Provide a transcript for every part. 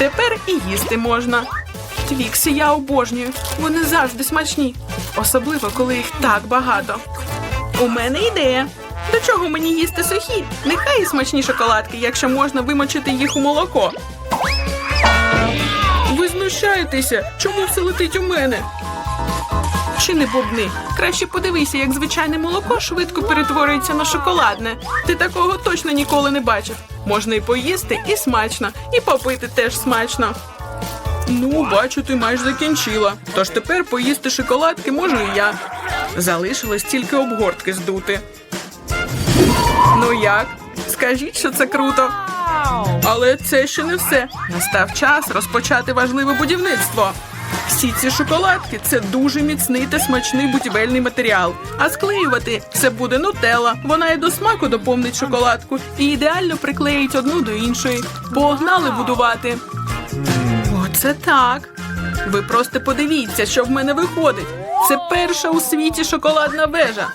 Тепер і їсти можна. Твікси я обожнюю. Вони завжди смачні. Особливо, коли їх так багато. У мене ідея. До чого мені їсти сухі? Нехай і смачні шоколадки, якщо можна вимочити їх у молоко. Ви знущаєтеся? Чому все летить у мене? Чи не бубни? Краще подивися, як звичайне молоко швидко перетворюється на шоколадне. Ти такого точно ніколи не бачив. Можна і поїсти, і смачно, і попити теж смачно. Ну, бачу, ти майже закінчила. Тож тепер поїсти шоколадки можу і я. Залишилось тільки обгортки здути. Ну як? Скажіть, що це круто. Але це ще не все. Настав час розпочати важливе будівництво. Всі ці шоколадки це дуже міцний та смачний будівельний матеріал. А склеювати це буде нутелла. Вона і до смаку доповнить шоколадку і ідеально приклеїть одну до іншої. Погнали будувати. Оце так. Ви просто подивіться, що в мене виходить. Це перша у світі шоколадна вежа.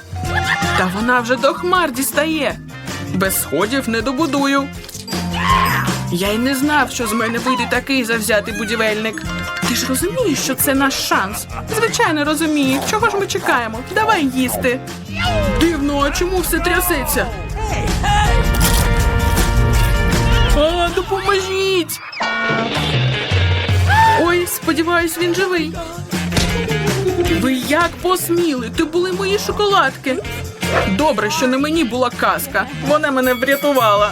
Та вона вже до хмар дістає. Без сходів не добудую. Я й не знав, що з мене вийде такий завзятий будівельник. Ти ж розумієш, що це наш шанс. Звичайно, розумію. Чого ж ми чекаємо? Давай їсти. Дивно, а чому все трясеться? А, допоможіть! Ой, сподіваюсь, він живий. Ви як посміли? Ти були мої шоколадки. Добре, що не мені була казка. Вона мене врятувала.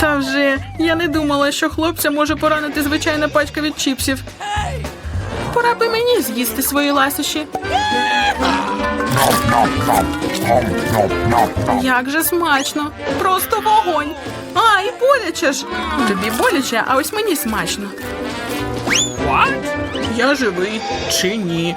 Та вже я не думала, що хлопця може поранити звичайна пачка від чіпсів. Пора би мені з'їсти свої ласощі. Як же смачно! Просто вогонь! Ай, боляче ж! Тобі боляче, а ось мені смачно. Я живий чи ні?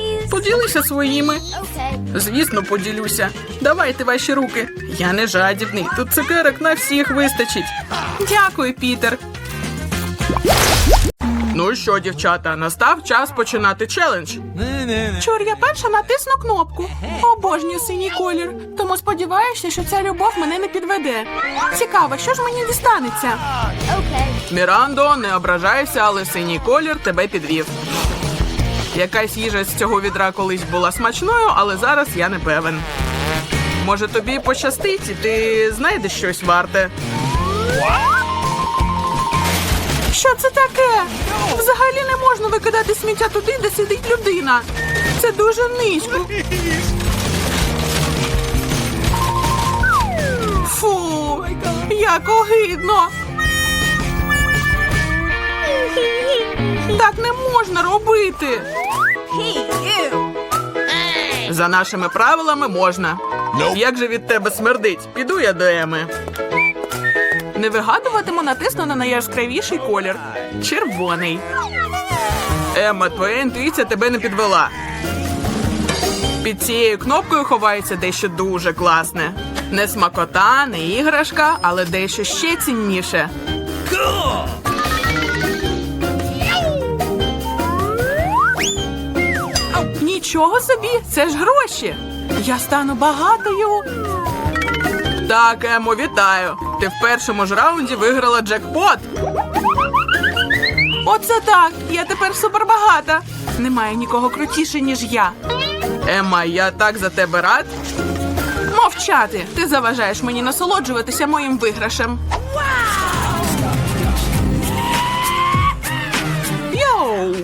Поділися своїми. Звісно, поділюся. Давайте ваші руки. Я не жадібний. Тут цукерок на всіх вистачить. Дякую, Пітер. Ну що, дівчата, настав час починати челендж. Чур, я перша натисну кнопку. Обожнюю синій колір. Тому сподіваюся, що ця любов мене не підведе. Цікаво, що ж мені дістанеться? Мірандо, не ображайся, але синій колір тебе підвів. Якась їжа з цього відра колись була смачною, але зараз я не певен. Може, тобі пощастить, і ти знайдеш щось варте. Що це таке? Взагалі не можна викидати сміття туди, де сидить людина. Це дуже низько. Фу, як огидно. Так не можна робити. За нашими правилами можна. Як же від тебе смердить? Піду я до Еми. Не вигадуватиму, натисну на найяскравіший колір. Червоний. Емма, твоя інтуїція тебе не підвела. Під цією кнопкою ховається дещо дуже класне. Не смакота, не іграшка, але дещо ще цінніше. Нічого собі, це ж гроші. Я стану багатою. Так, Емо, вітаю. Ти в першому ж раунді виграла джекпот. Оце так. Я тепер супербагата. Немає нікого крутіше, ніж я. Ема, я так за тебе рад. Мовчати. Ти заважаєш мені насолоджуватися моїм виграшем. Йоу!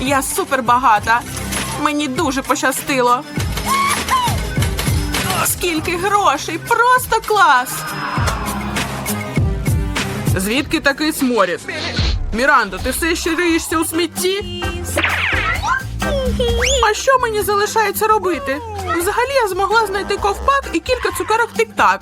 Я супербагата. Мені дуже пощастило. Скільки грошей! Просто клас! Звідки такий сморід? Мірандо, ти все ще риєшся у смітті? А що мені залишається робити? Взагалі я змогла знайти ковпак і кілька цукерок тик-так.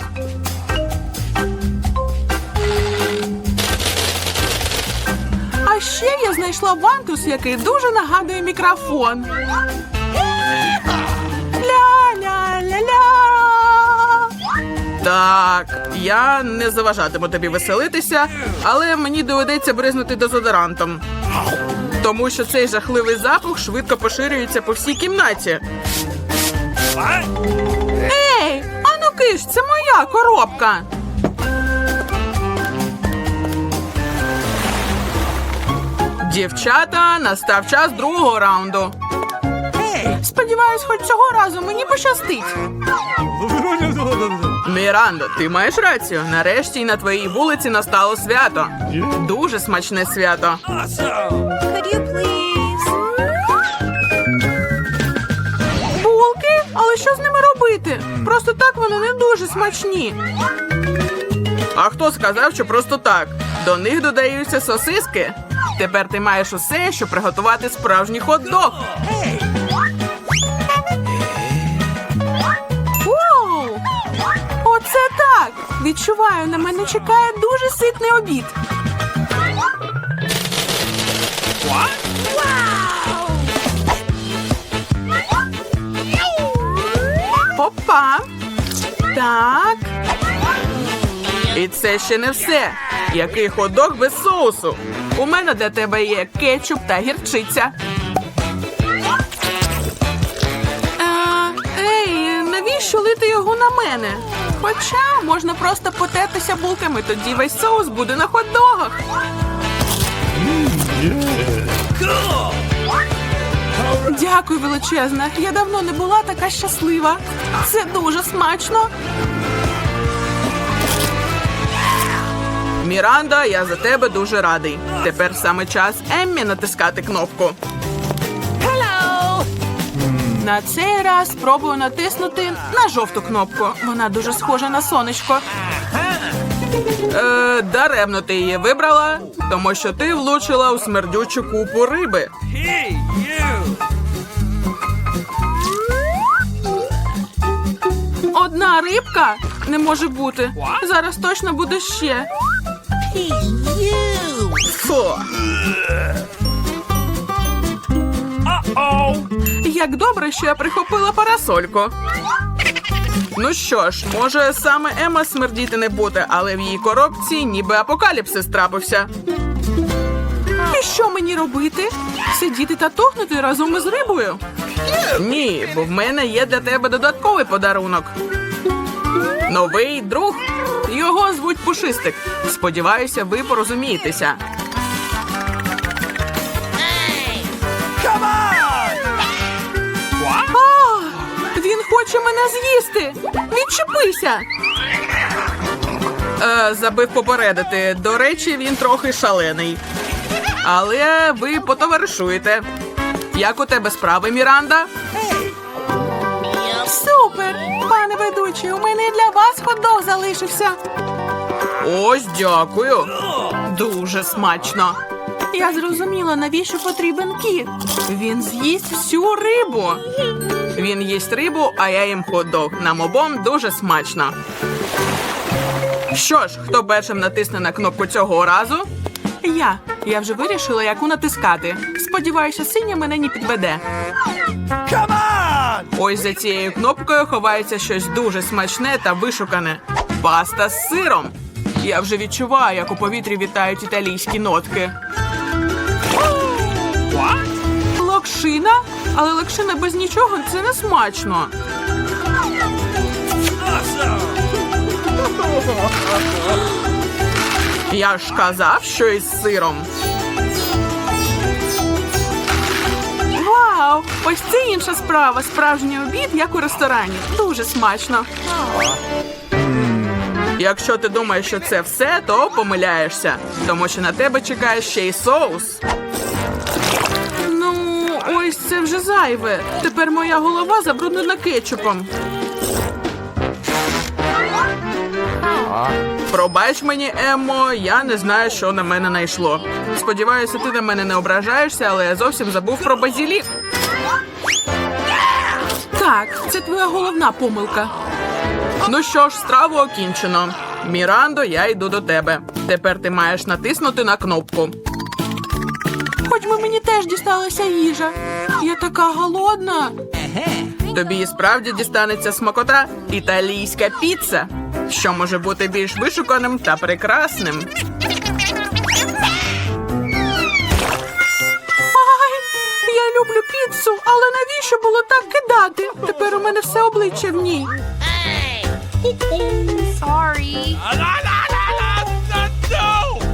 Ще я знайшла вантус, який дуже нагадує мікрофон. Ля-ля-ля-ля. Так, я не заважатиму тобі веселитися, але мені доведеться бризнути дезодорантом. Тому що цей жахливий запах швидко поширюється по всій кімнаті. Ей, ану киш, це моя коробка. Дівчата, настав час другого раунду. Сподіваюсь, хоч цього разу мені пощастить. Мірандо, ти маєш рацію. Нарешті й на твоїй вулиці настало свято. Дуже смачне свято. Булки? Але що з ними робити? Просто так вони не дуже смачні. А хто сказав, що просто так? До них додаються сосиски. Тепер ти маєш усе, щоб приготувати справжній хот-дог. Вау! Оце так! Відчуваю, на мене чекає дуже ситний обід. Опа. Так. І це ще не все. Який ходок без соусу. У мене для тебе є кетчуп та гірчиця. Е, ей, навіщо лити його на мене? Хоча можна просто потертися булками, тоді весь соус буде на хот-догах. Дякую, величезна. Я давно не була така щаслива. Це дуже смачно. Міранда, я за тебе дуже радий. Тепер саме час Еммі натискати кнопку. На цей раз спробую натиснути на жовту кнопку. Вона дуже схожа на сонечко. Е, даремно ти її вибрала, тому що ти влучила у смердючу купу риби. Hey! Одна рибка не може бути. Зараз точно буде ще. Фу. Oh! Як добре, що я прихопила парасольку. Ну що ж, може саме Ема смердіти не буде, але в її коробці ніби апокаліпсис трапився. І що мені робити? Сидіти та тухнути разом із рибою? Ні, бо в мене є для тебе додатковий подарунок. Новий друг. Його звуть Пушистик. Сподіваюся, ви порозумієтеся. Він хоче мене з'їсти. Відчепися. Е, забив попередити. До речі, він трохи шалений. Але ви потоваришуєте. Як у тебе справи, Міранда? Супер! Пане ведучий, у мене для вас хот-дог залишився. Ось дякую. Дуже смачно. Я зрозуміла, навіщо потрібен кіт. Він з'їсть всю рибу. Він їсть рибу, а я їм хот-дог. Нам обом дуже смачно. Що ж, хто першим натисне на кнопку цього разу? Я. Я вже вирішила, яку натискати. Сподіваюся, синя мене не підведе. Ось за цією кнопкою ховається щось дуже смачне та вишукане. Паста з сиром. Я вже відчуваю, як у повітрі вітають італійські нотки. Локшина? Але локшина без нічого це не смачно. Я ж казав, що із сиром. Вау! Ось це інша справа. Справжній обід, як у ресторані. Дуже смачно. Якщо ти думаєш, що це все, то помиляєшся, тому що на тебе чекає ще й соус. Ну, ось це вже зайве. Тепер моя голова забруднена кетчупом. Пробач мені, Еммо, я не знаю, що на мене найшло. Сподіваюся, ти на мене не ображаєшся, але я зовсім забув про базілік. Так, це твоя головна помилка. Ну що ж, страву окінчено. Мірандо, я йду до тебе. Тепер ти маєш натиснути на кнопку. Хоч би мені теж дісталася їжа. Я така голодна. Тобі і справді дістанеться смакота італійська піца, що може бути більш вишуканим та прекрасним. Ай, я люблю піцу, але навіщо було так кидати? Тепер у мене все обличчя в ній. Sorry.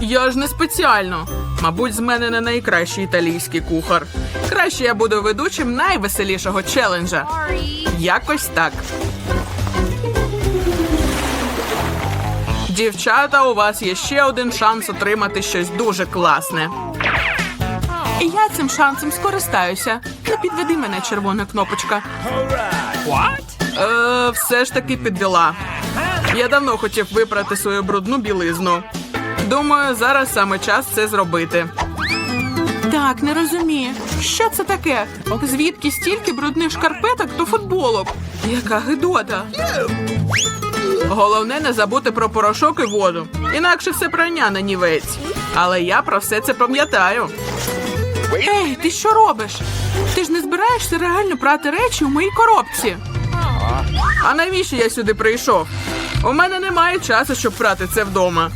Я ж не спеціально. Мабуть, з мене не найкращий італійський кухар. Краще я буду ведучим найвеселішого челенджа. Sorry. Якось так. Дівчата, у вас є ще один шанс отримати щось дуже класне. І я цим шансом скористаюся. Не підведи мене, червона кнопочка. What? Е, все ж таки підвела. Я давно хотів випрати свою брудну білизну. Думаю, зараз саме час це зробити. Так, не розумію. Що це таке? Звідки стільки брудних шкарпеток до футболок? Яка гидота. Головне не забути про порошок і воду. Інакше все прання на нівець. Але я про все це пам'ятаю. Ей, ти що робиш? Ти ж не збираєшся реально прати речі у моїй коробці. А навіщо я сюди прийшов? У мене немає часу, щоб прати це вдома.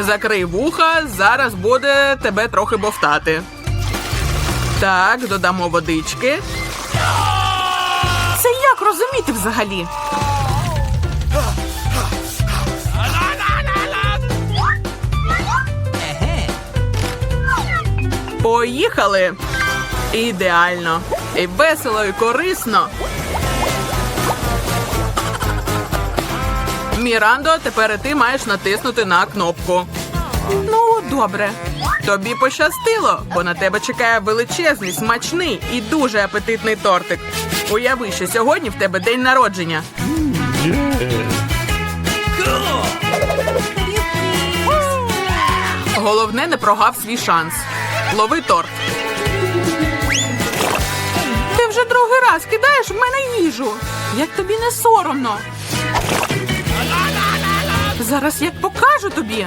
Закрий вуха, зараз буде тебе трохи бовтати. Так, додамо водички. Це як розуміти взагалі? Поїхали! Ідеально! І весело, і корисно. Мірандо, тепер і ти маєш натиснути на кнопку. Ну, добре. Тобі пощастило, бо на тебе чекає величезний, смачний і дуже апетитний тортик. Уяви, що сьогодні в тебе день народження. Головне, не прогав свій шанс. Лови торт. Ти вже другий раз кидаєш в мене їжу. Як тобі не соромно. Зараз як покажу тобі.